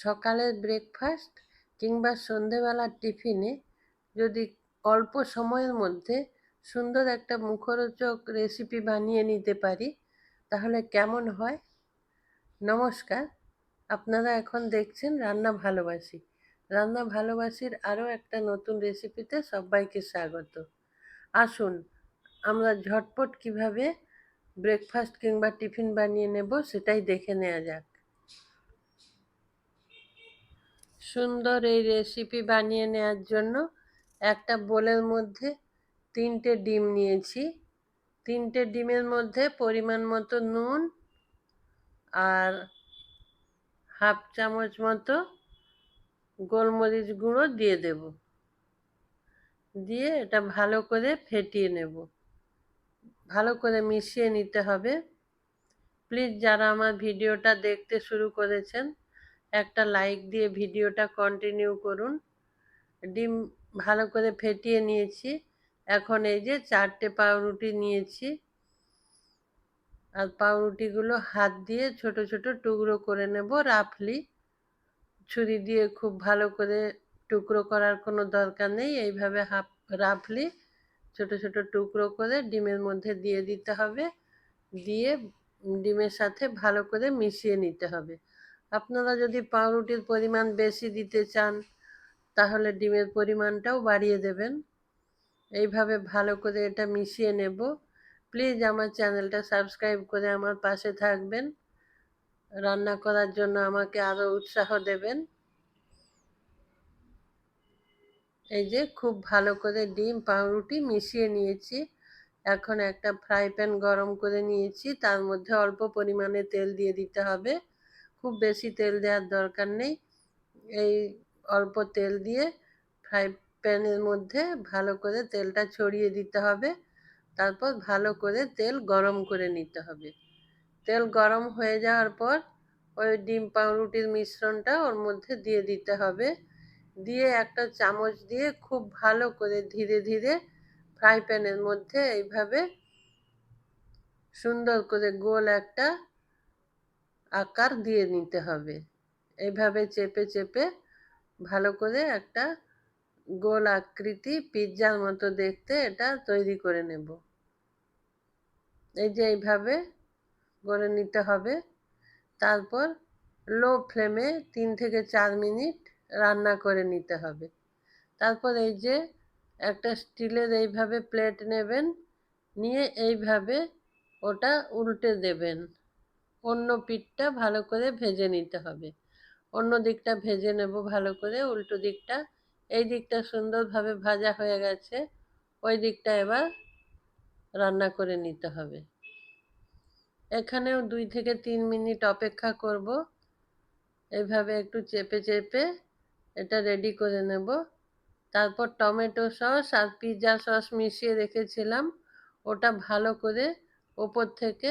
সকালের ব্রেকফাস্ট কিংবা সন্ধেবেলার টিফিনে যদি অল্প সময়ের মধ্যে সুন্দর একটা মুখরোচক রেসিপি বানিয়ে নিতে পারি, তাহলে কেমন হয়? নমস্কার, আপনারা এখন দেখছেন রান্না ভালোবাসি। রান্না ভালোবাসির আরও একটা নতুন রেসিপিতে সবাইকে স্বাগত। আসুন, আমরা ঝটপট কীভাবে ব্রেকফাস্ট কিংবা টিফিন বানিয়ে নেব সেটাই দেখে নেওয়া যাক। সুন্দর এই রেসিপি বানিয়ে নেওয়ার জন্য একটা বোলের মধ্যে তিনটে ডিম নিয়েছি। তিনটে ডিমের মধ্যে পরিমাণ মতো নুন আর হাফ চামচ মতো গোলমরিচ গুঁড়ো দিয়ে দেব। দিয়ে এটা ভালো করে ফেটিয়ে নেব। ভালো করে মিশিয়ে নিতে হবে। প্লিজ যারা আমার ভিডিওটা দেখতে শুরু করেছেন একটা লাইক দিয়ে ভিডিওটা কন্টিনিউ করুন। ডিম ভালো করে ফেটিয়ে নিয়েছি। এখন এই যে চারটে পাউরুটি নিয়েছি। আর পাউরুটিগুলো হাত দিয়ে ছোট ছোট টুকরো করে নেব রাফলি। ছুরি দিয়ে খুব ভালো করে টুকরো করার কোনো দরকার নেই। এইভাবে হাফ রাফলি ছোট ছোট টুকরো করে ডিমের মধ্যে দিয়ে দিতে হবে। দিয়ে ডিমের সাথে ভালো করে মিশিয়ে নিতে হবে। আপনারা যদি পাউরুটির পরিমাণ বেশি দিতে চান, তাহলে ডিমের পরিমাণটাও বাড়িয়ে দেবেন। এইভাবে ভালো করে এটা মিশিয়ে নেব। প্লিজ আমার চ্যানেলটা সাবস্ক্রাইব করে আমার পাশে থাকবেন। রান্না করার জন্য আমাকে আরও উৎসাহ দেবেন। এই যে খুব ভালো করে ডিম, পাউরুটি মিশিয়ে নিয়েছি। এখন একটা ফ্রাই প্যান গরম করে নিয়েছি। তার মধ্যে অল্প পরিমাণে তেল দিয়ে দিতে হবে। খুব বেশি তেল দেওয়ার দরকার নেই। এই অল্প তেল দিয়ে ফ্রাই প্যানের মধ্যে ভালো করে তেলটা ছড়িয়ে দিতে হবে। তারপর ভালো করে তেল গরম করে নিতে হবে। তেল গরম হয়ে যাওয়ার পর ওই ডিম পাউরুটির মিশ্রণটা ওর মধ্যে দিয়ে দিতে হবে। দিয়ে একটা চামচ দিয়ে খুব ভালো করে ধীরে ধীরে ফ্রাই প্যানের মধ্যে এইভাবে সুন্দর করে গোল একটা আকার দিয়ে নিতে হবে। এইভাবে চেপে চেপে ভালো করে একটা গোল আকৃতি পিৎজার মতো দেখতে এটা তৈরি করে নেব। এই যে এইভাবে করে নিতে হবে। তারপর লো ফ্লেমে তিন থেকে চার মিনিট রান্না করে নিতে হবে। তারপর এই যে একটা স্টিলের এইভাবে প্লেট নেবেন, নিয়ে এইভাবে ওটা উল্টে দেবেন। অন্য পিঠটা ভালো করে ভেজে নিতে হবে। অন্য দিকটা ভেজে নেব ভালো করে, উল্টো দিকটা। এই দিকটা সুন্দরভাবে ভাজা হয়ে গেছে, ওই দিকটা এবার রান্না করে নিতে হবে। এখানেও দুই থেকে তিন মিনিট অপেক্ষা করব। এইভাবে একটু চেপে চেপে এটা রেডি করে নেব। তারপর টমেটো সস আর পিৎজা সস মিশিয়ে রেখেছিলাম। ওটা ভালো করে ওপর থেকে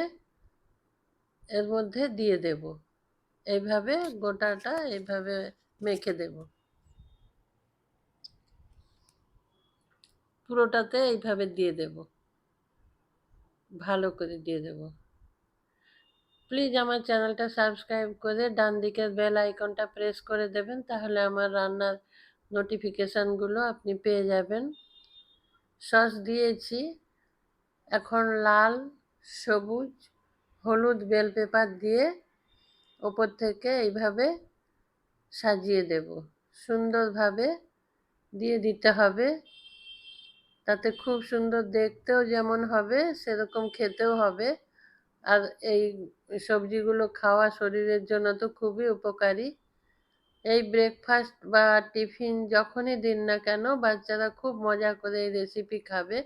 এর মধ্যে দিয়ে দেব। এইভাবে গোটাটা এইভাবে মেখে দেব। পুরোটাতে এইভাবে দিয়ে দেব। ভালো করে দিয়ে দেব। প্লিজ আমার চ্যানেলটা সাবস্ক্রাইব করে ডান দিকের বেল আইকনটা প্রেস করে দেবেন, তাহলে আমার রান্নার নোটিফিকেশানগুলো আপনি পেয়ে যাবেন। সস দিয়েছি। এখন লাল, সবুজ হলুদ বেল পেপার দিয়ে ওপর থেকে এইভাবে সাজিয়ে দেব। সুন্দরভাবে দিয়ে দিতে হবে। তাতে খুব সুন্দর দেখতেও যেমন হবে, সেরকম খেতেও হবে। আর এই সবজিগুলো খাওয়া শরীরের জন্য তো খুবই উপকারী। এই ব্রেকফাস্ট বা টিফিন যখনই দিন না কেন, বাচ্চারা খুব মজা করে এই রেসিপি খাবে।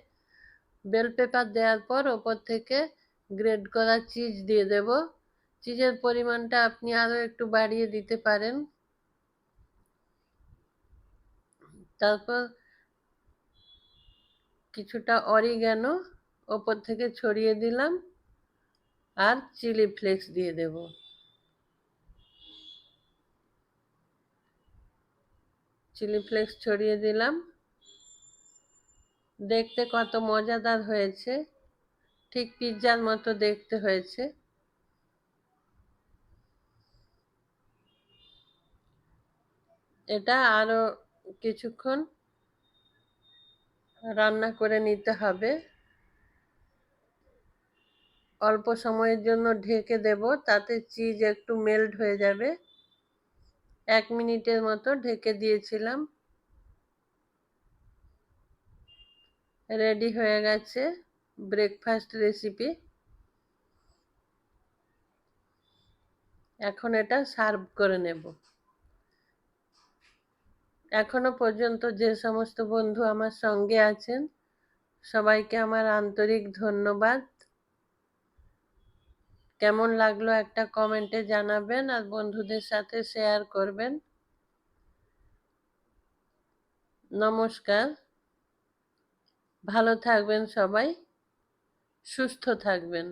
বেল পেপার দেওয়ার পর ওপর থেকে গ্রেড করা চিজ দিয়ে দেব। চিজের পরিমাণটা আপনি আরও একটু বাড়িয়ে দিতে পারেন। তারপর কিছুটা অরিগ্যানো ওপর থেকে ছড়িয়ে দিলাম আর চিলি ফ্লেক্স দিয়ে দেব। চিলি ফ্লেক্স ছড়িয়ে দিলাম। দেখতে কত মজাদার হয়েছে। ঠিক পিৎজার মতো দেখতে হয়েছে। এটা আরও কিছুক্ষণ রান্না করে নিতে হবে। অল্প সময়ের জন্য ঢেকে দেব, তাতে চিজ একটু মেল্ট হয়ে যাবে। এক মিনিটের মতো ঢেকে দিয়েছিলাম। রেডি হয়ে গেছে। ব্রেকফাস্ট রেসিপি এখন এটা সার্ভ করে নেব। এখনও পর্যন্ত যে সমস্ত বন্ধু আমার সঙ্গে আছেন, সবাইকে আমার আন্তরিক ধন্যবাদ। কেমন লাগল একটা কমেন্টে জানাবেন আর বন্ধুদের সাথে শেয়ার করবেন। নমস্কার। ভালো থাকবেন সবাই। সুস্থ থাকবেন।